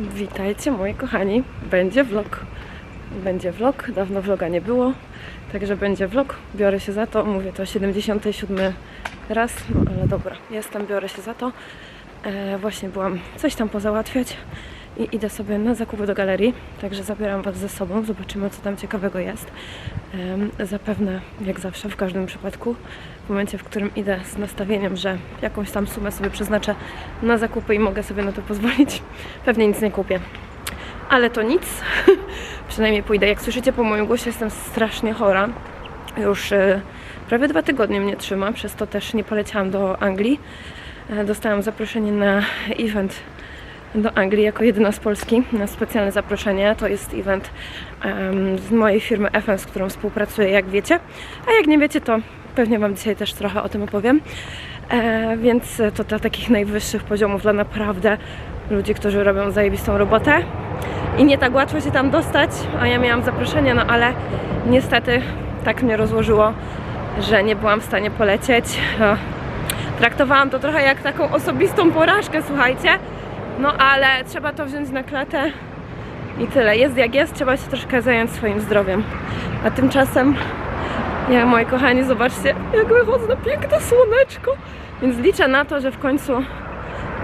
Witajcie moi kochani, będzie vlog. Będzie vlog, dawno vloga nie było, także będzie vlog. Biorę się za to, mówię to 77 raz, no ale dobra, jestem, biorę się za to. E, właśnie byłam coś tam pozałatwiać i idę sobie na zakupy do galerii, także zabieram Was ze sobą, zobaczymy co tam ciekawego jest. Zapewne, jak zawsze, w każdym przypadku, w momencie, w którym idę z nastawieniem, że jakąś tam sumę sobie przeznaczę na zakupy i mogę sobie na to pozwolić, pewnie nic nie kupię. Ale to nic, przynajmniej pójdę. Jak słyszycie po moim głosie, jestem strasznie chora. Już e, prawie dwa tygodnie mnie trzyma, przez to też nie poleciałam do Anglii. E, dostałam zaproszenie na event do Anglii jako jedyna z Polski na specjalne zaproszenie. To jest event em, z mojej firmy FM, z którą współpracuję, jak wiecie. A jak nie wiecie, to pewnie Wam dzisiaj też trochę o tym opowiem. E, więc to dla takich najwyższych poziomów, dla naprawdę ludzi, którzy robią zajebistą robotę. I nie tak łatwo się tam dostać, a ja miałam zaproszenie, no ale niestety tak mnie rozłożyło, że nie byłam w stanie polecieć. Traktowałam to trochę jak taką osobistą porażkę, słuchajcie. No ale trzeba to wziąć na klatę i tyle. Jest jak jest, trzeba się troszkę zająć swoim zdrowiem. A tymczasem, ja moi kochani, zobaczcie, jak wychodzę na piękne słoneczko. Więc liczę na to, że w końcu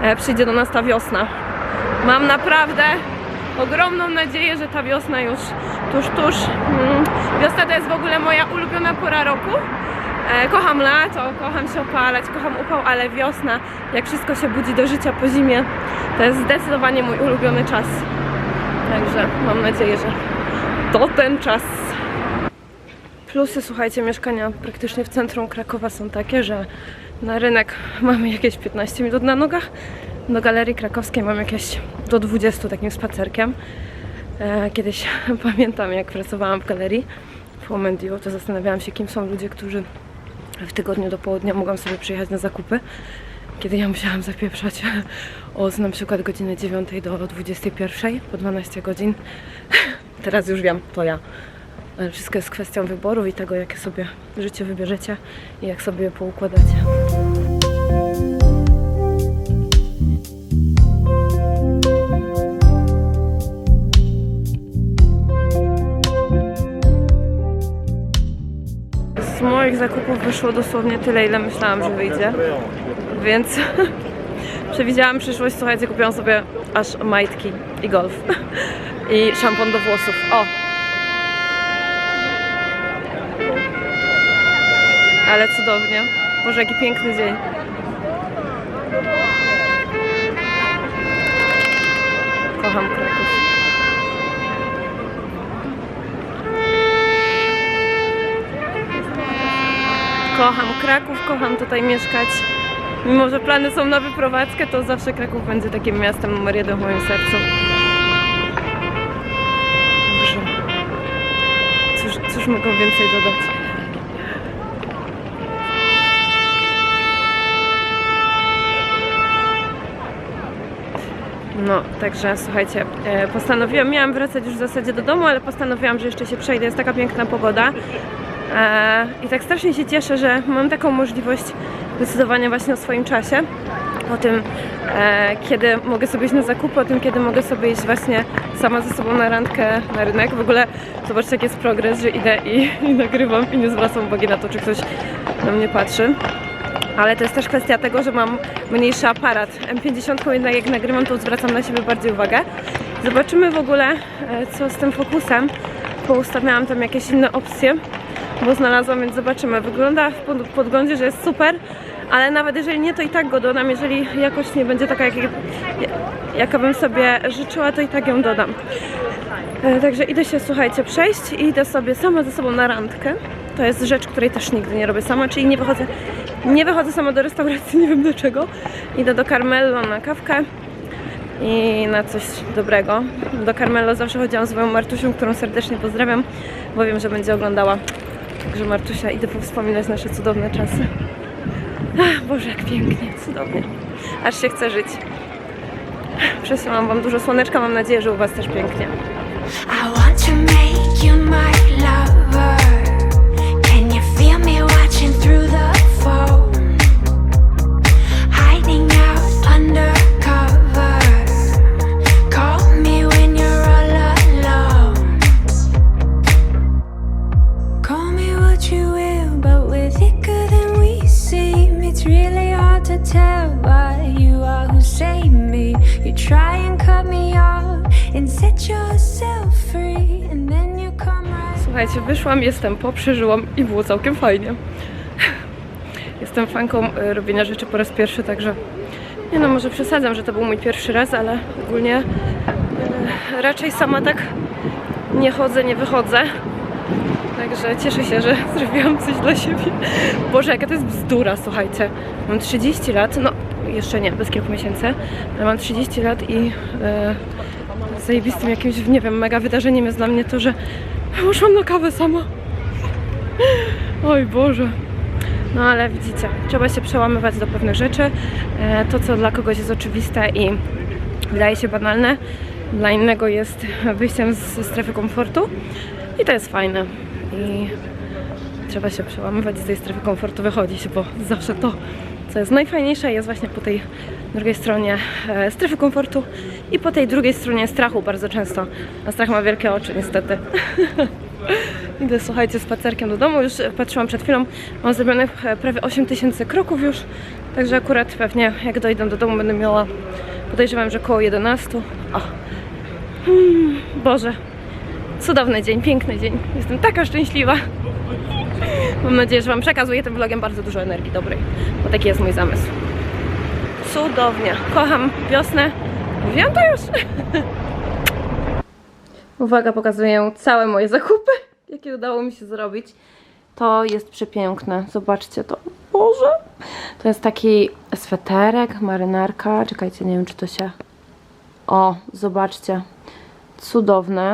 e, przyjdzie do nas ta wiosna. Mam naprawdę ogromną nadzieję, że ta wiosna już tuż, tuż. Mm, Wiosna to jest w ogóle moja ulubiona pora roku. E, Kocham lato, kocham się opalać, kocham upał, ale wiosna, jak wszystko się budzi do życia po zimie, to jest zdecydowanie mój ulubiony czas. Także mam nadzieję, że to ten czas. Plusy, słuchajcie, mieszkania praktycznie w centrum Krakowa są takie, że na rynek mamy jakieś 15 minut na nogach, do galerii krakowskiej mam jakieś do 20 takim spacerkiem. E, Kiedyś pamiętam, jak pracowałam w galerii w Momendiu, to zastanawiałam się, kim są ludzie, którzy w tygodniu do południa mogą sobie przyjechać na zakupy. Kiedy ja musiałam zapieprzać od na przykład godziny 9 do 21 po 12 godzin. Teraz już wiem, to ja. Ale wszystko jest kwestią wyboru i tego, jakie sobie życie wybierzecie i jak sobie je poukładacie. Moich zakupów wyszło dosłownie tyle, ile myślałam, że wyjdzie. Więc przewidziałam przyszłość, słuchajcie, kupiłam sobie aż majtki i golf. I szampon do włosów. O! Ale cudownie. Boże, jaki piękny dzień. Kocham Kraków. Kocham Kraków, kocham tutaj mieszkać. Mimo, że plany są na wyprowadzkę, to zawsze Kraków będzie takim miastem numer jeden w moim sercu. Boże. Cóż, cóż mogą więcej dodać? No, także słuchajcie, e, postanowiłam, miałam wracać już w zasadzie do domu, ale postanowiłam, że jeszcze się przejdę, jest taka piękna pogoda. E, I tak strasznie się cieszę, że mam taką możliwość decydowania właśnie o swoim czasie, o tym, e, kiedy mogę sobie iść na zakupy, o tym, kiedy mogę sobie iść właśnie sama ze sobą na randkę, na rynek. W ogóle zobaczcie, jaki jest progres, że idę i, i nagrywam i nie zwracam uwagi na to, czy ktoś na mnie patrzy. Ale to jest też kwestia tego, że mam mniejszy aparat. M50 jednak jak nagrywam, to zwracam na siebie bardziej uwagę. Zobaczymy w ogóle, e, co z tym fokusem. Poustawiałam tam jakieś inne opcje, bo znalazłam, więc zobaczymy. Wygląda w pod- podglądzie, że jest super, ale nawet jeżeli nie, to i tak go dodam. Jeżeli jakość nie będzie taka, jak, jaka bym sobie życzyła, to i tak ją dodam. E, Także idę się, słuchajcie, przejść i idę sobie sama ze sobą na randkę. To jest rzecz, której też nigdy nie robię sama, czyli nie wychodzę, nie wychodzę sama do restauracji, nie wiem dlaczego. Idę do Carmello na kawkę i na coś dobrego. Do Carmello zawsze chodziłam z moją Martusią, którą serdecznie pozdrawiam, bo wiem, że będzie oglądała. Także Martusia, idę powspominać nasze cudowne czasy. Ach, Boże, jak pięknie, cudownie. Aż się chce żyć. Przesyłam Wam dużo słoneczka, mam nadzieję, że u Was też pięknie. I want to make you jestem po, przeżyłam i było całkiem fajnie. Jestem fanką e, robienia rzeczy po raz pierwszy, także nie no, może przesadzam, że to był mój pierwszy raz, ale ogólnie e, raczej sama tak nie chodzę, nie wychodzę. Także cieszę się, że zrobiłam coś dla siebie. Boże, jaka to jest bzdura, słuchajcie. Mam 30 lat, no jeszcze nie, bez kilku miesięcy, ale mam 30 lat i e, zajebistym jakimś, nie wiem, mega wydarzeniem jest dla mnie to, że poszłam na kawę sama. Oj Boże. No ale widzicie, trzeba się przełamywać do pewnych rzeczy. E, To, co dla kogoś jest oczywiste i wydaje się banalne, dla innego jest wyjściem z strefy komfortu i to jest fajne. I trzeba się przełamywać z tej strefy komfortu wychodzić, bo zawsze to, co jest najfajniejsze, jest właśnie po tej drugiej stronie e, strefy komfortu i po tej drugiej stronie strachu bardzo często. A strach ma wielkie oczy, niestety. Idę, słuchajcie, spacerkiem do domu. Już patrzyłam przed chwilą. Mam zrobionych e, prawie 8 tysięcy kroków już. Także akurat pewnie jak dojdę do domu będę miała, podejrzewam, że koło 11. O. Hmm, Boże. Cudowny dzień, piękny dzień. Jestem taka szczęśliwa. Mam nadzieję, że Wam przekazuję tym vlogiem bardzo dużo energii dobrej, bo taki jest mój zamysł. Cudownie. Kocham wiosnę. Mówiłam to już. Uwaga, pokazuję całe moje zakupy, jakie udało mi się zrobić. To jest przepiękne. Zobaczcie to. Boże. To jest taki sweterek, marynarka. Czekajcie, nie wiem, czy to się... O, zobaczcie. Cudowne.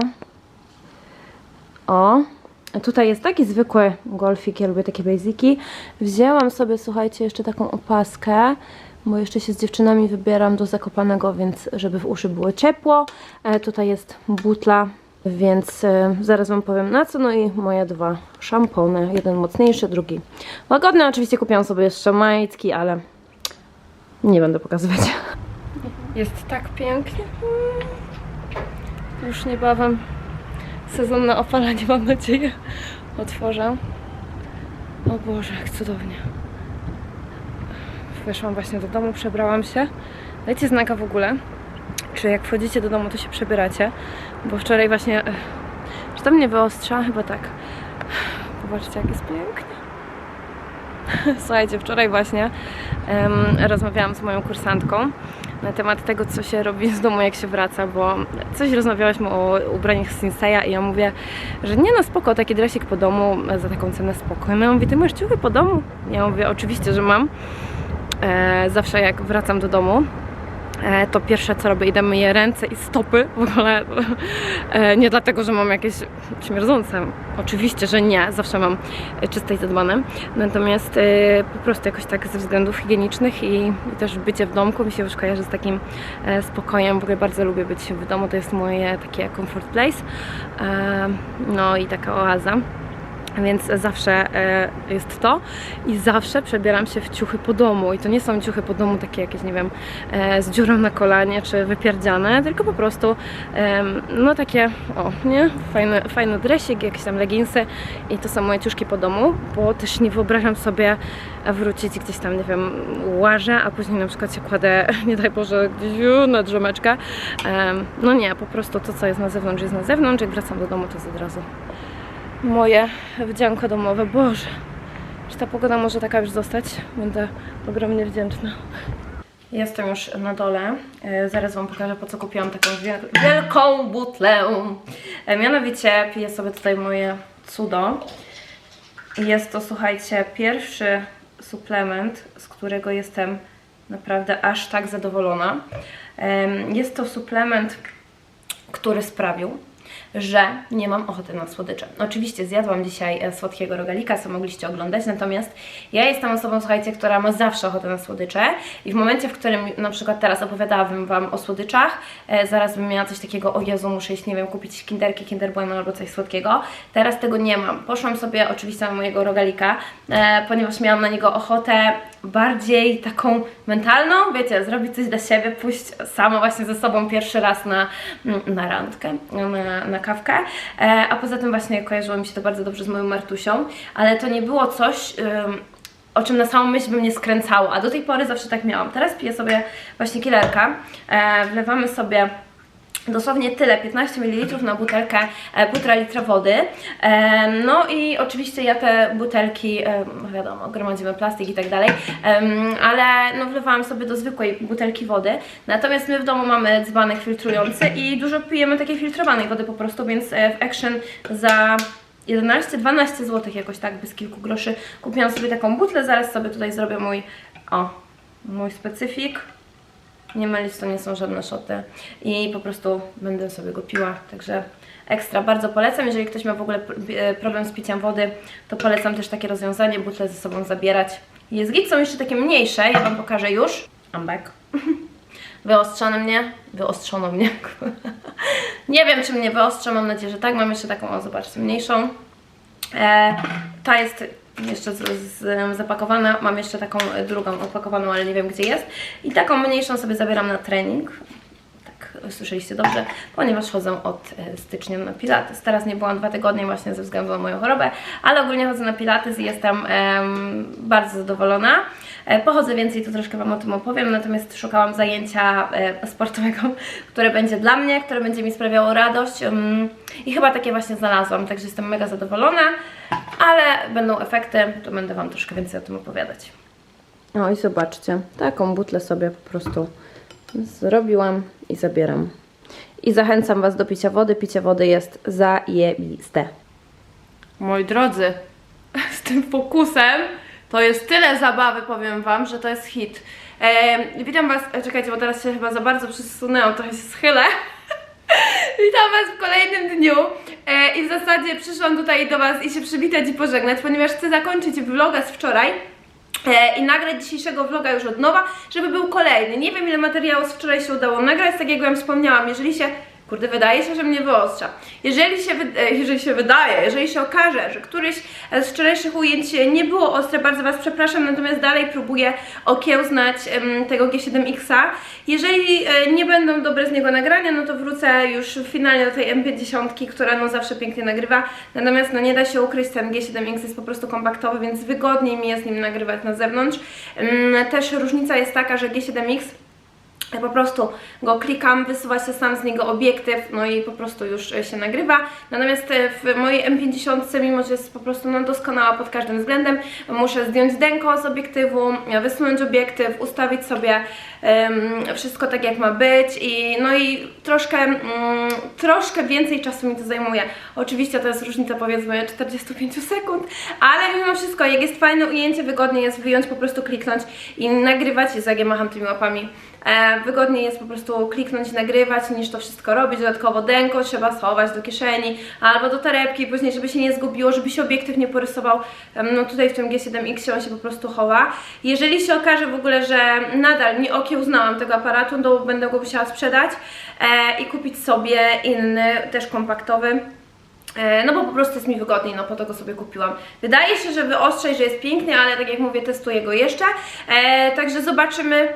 O. Tutaj jest taki zwykły golfik, ja lubię takie basiki. Wzięłam sobie, słuchajcie, jeszcze taką opaskę, bo jeszcze się z dziewczynami wybieram do Zakopanego, więc żeby w uszy było ciepło. E, tutaj jest butla, więc e, zaraz Wam powiem na co. No i moje dwa szampony, jeden mocniejszy, drugi łagodny. Oczywiście kupiłam sobie jeszcze majtki, ale nie będę pokazywać. Jest tak pięknie. Już niebawem sezon na opalanie, mam nadzieję, otworzę. O Boże, jak cudownie. Weszłam właśnie do domu, przebrałam się. Dajcie znaka w ogóle, czy jak wchodzicie do domu, to się przebieracie, bo wczoraj właśnie... Czy to mnie wyostrza? Chyba tak. Zobaczcie, jak jest pięknie. Słuchajcie, wczoraj właśnie em, rozmawiałam z moją kursantką na temat tego, co się robi z domu, jak się wraca, bo coś rozmawiałyśmy o ubraniach z Sinseya i ja mówię, że nie no spoko, taki dresik po domu za taką cenę spoko. I ona mówi, ty masz ciuchy po domu? Ja mówię, oczywiście, że mam. E, zawsze jak wracam do domu, to pierwsze co robię, idę myję ręce i stopy w ogóle. E, nie dlatego, że mam jakieś śmierdzące. Oczywiście, że nie. Zawsze mam e, czyste i zadbane. Natomiast e, po prostu jakoś tak ze względów higienicznych i, też bycie w domku mi się już kojarzy z takim e, spokojem. W ogóle bardzo lubię być w domu. To jest moje takie comfort place. E, no i taka oaza. Więc zawsze e, jest to i zawsze przebieram się w ciuchy po domu. I to nie są ciuchy po domu takie jakieś, nie wiem, e, z dziurą na kolanie czy wypierdziane, tylko po prostu no takie, o, nie? Fajny, fajny dresik, jakieś tam leginsy i to są moje ciuszki po domu, bo też nie wyobrażam sobie wrócić gdzieś tam, nie wiem, łażę, a później na przykład się kładę, nie daj Boże, gdzieś na drzemeczkę. Em, no nie, po prostu to, co jest na zewnątrz, jest na zewnątrz. Jak wracam do domu, to jest od razu moje wdzianko domowe. Boże, czy ta pogoda może taka już zostać? Będę ogromnie wdzięczna. Jestem już na dole. E, Zaraz Wam pokażę, po co kupiłam taką wiel- wielką butlę. E, Mianowicie piję sobie tutaj moje cudo. Jest to, słuchajcie, pierwszy suplement, z którego jestem naprawdę aż tak zadowolona. Em, Jest to suplement, który sprawił, że nie mam ochoty na słodycze. Oczywiście zjadłam dzisiaj e, słodkiego rogalika, co mogliście oglądać, natomiast ja jestem osobą, słuchajcie, która ma zawsze ochotę na słodycze i w momencie, w którym na przykład teraz opowiadałabym Wam o słodyczach, e, zaraz bym miała coś takiego, o Jezu, muszę iść, nie wiem, kupić kinderki, kinder bueno albo coś słodkiego. Teraz tego nie mam. Poszłam sobie oczywiście na mojego rogalika, e, ponieważ miałam na niego ochotę bardziej taką mentalną, wiecie, zrobić coś dla siebie, pójść sama właśnie ze sobą pierwszy raz na, na randkę, na, na kawkę, e, a poza tym właśnie kojarzyło mi się to bardzo dobrze z moją Martusią, ale to nie było coś, o czym na samą myśl by mnie skręcało, a do tej pory zawsze tak miałam. Teraz piję sobie właśnie killerka, e, wlewamy sobie Dosłownie tyle, 15 ml na butelkę e, 1,5 litra wody. No i oczywiście ja te butelki, e, wiadomo, gromadzimy plastik i tak dalej, ale no wlewałam sobie do zwykłej butelki wody. Natomiast my w domu mamy dzbanek filtrujący i dużo pijemy takiej filtrowanej wody po prostu, więc e, w Action za 11-12 zł jakoś tak, bez kilku groszy kupiłam sobie taką butlę, zaraz sobie tutaj zrobię mój, o, mój specyfik. Nie mylić, to nie są żadne szoty i po prostu będę sobie go piła, także ekstra, bardzo polecam. Jeżeli ktoś ma w ogóle e, problem z piciem wody, to polecam też takie rozwiązanie, butle ze sobą zabierać. Jest git, są jeszcze takie mniejsze, ja Wam pokażę już. I'm back. Mnie, wyostrzono mnie. nie wiem, czy mnie wyostrza, mam nadzieję, że tak. Mam jeszcze taką, o zobaczcie, mniejszą. E, ta jest jeszcze z, z, zapakowana, mam jeszcze taką e, drugą opakowaną, ale nie wiem gdzie jest. I taką mniejszą sobie zabieram na trening. Tak, słyszeliście dobrze, ponieważ chodzę od e, stycznia na pilates. Teraz nie byłam dwa tygodnie właśnie ze względu na moją chorobę, ale ogólnie chodzę na pilates i jestem em, bardzo zadowolona. E, Pochodzę więcej, to troszkę Wam o tym opowiem, natomiast szukałam zajęcia e, sportowego, które będzie dla mnie, które będzie mi sprawiało radość em, i chyba takie właśnie znalazłam, także jestem mega zadowolona, ale będą efekty, to będę Wam troszkę więcej o tym opowiadać. No i zobaczcie, taką butlę sobie po prostu zrobiłam i zabieram. I zachęcam Was do picia wody, picie wody jest zajebiste. Moi drodzy, z tym fokusem to jest tyle zabawy, powiem Wam, że to jest hit. E, witam Was, e, czekajcie, bo teraz się chyba za bardzo przesunęłam, trochę się schylę. Witam Was w kolejnym dniu e, i w zasadzie przyszłam tutaj do Was i się przywitać i pożegnać, ponieważ chcę zakończyć vloga z wczoraj e, i nagrać dzisiejszego vloga już od nowa, żeby był kolejny. Nie wiem ile materiału z wczoraj się udało nagrać, tak jak Wam wspomniałam, jeżeli się Kurde, wydaje się, że mnie wyostrza. Jeżeli się, e, jeżeli się wydaje, jeżeli się okaże, że któryś z wczorajszych ujęć nie było ostre, bardzo Was przepraszam, natomiast dalej próbuję okiełznać tego G7X-a. Jeżeli e, nie będą dobre z niego nagrania, no to wrócę już finalnie do tej M50, która no zawsze pięknie nagrywa. Natomiast no nie da się ukryć, ten G7X jest po prostu kompaktowy, więc wygodniej mi jest nim nagrywać na zewnątrz. Też różnica jest taka, że G7X ja po prostu go klikam, wysuwa się sam z niego obiektyw, no i po prostu już się nagrywa. Natomiast e, w mojej M50, mimo że jest po prostu no, doskonała pod każdym względem, muszę zdjąć denko z obiektywu, wysunąć obiektyw, ustawić sobie wszystko tak jak ma być i no i troszkę, mm, troszkę więcej czasu mi to zajmuje. Oczywiście to jest różnica powiedzmy 45 sekund, ale mimo wszystko jak jest fajne ujęcie, wygodnie jest wyjąć, po prostu kliknąć i nagrywać. Jak ja macham tymi łapami. E, wygodniej jest po prostu kliknąć, nagrywać, niż to wszystko robić. Dodatkowo denko trzeba schować do kieszeni albo do torebki, później, żeby się nie zgubiło, żeby się obiektyw nie porysował. No tutaj w tym G7X on się po prostu chowa. Jeżeli się okaże w ogóle, że nadal nie okiełznałam tego aparatu, to będę go musiała sprzedać e, i kupić sobie inny, też kompaktowy. E, No bo po prostu jest mi wygodniej, no po to go sobie kupiłam. Wydaje się, że wyostrzej, że jest piękny, ale tak jak mówię, testuję go jeszcze. E, także zobaczymy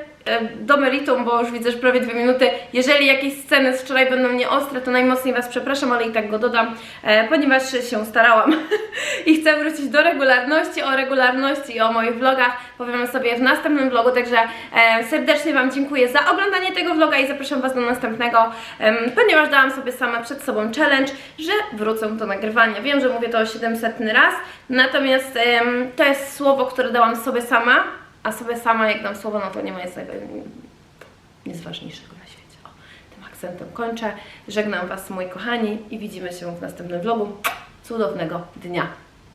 do meritum, bo już widzę, że prawie dwie minuty. Jeżeli jakieś sceny z wczoraj będą nieostre, to najmocniej Was przepraszam, ale i tak go dodam, e, ponieważ się starałam i chcę wrócić do regularności. O regularności i o moich vlogach powiemy sobie w następnym vlogu, także e, serdecznie Wam dziękuję za oglądanie tego vloga i zapraszam Was do następnego, ponieważ dałam sobie sama przed sobą challenge, że wrócę do nagrywania. Wiem, że mówię to o 700 raz, natomiast to jest słowo, które dałam sobie sama, a sobie sama jak dam słowo, no to nie ma nic, nic ważniejszego na świecie. O, tym akcentem kończę. Żegnam Was moi kochani i widzimy się w następnym vlogu. Cudownego dnia.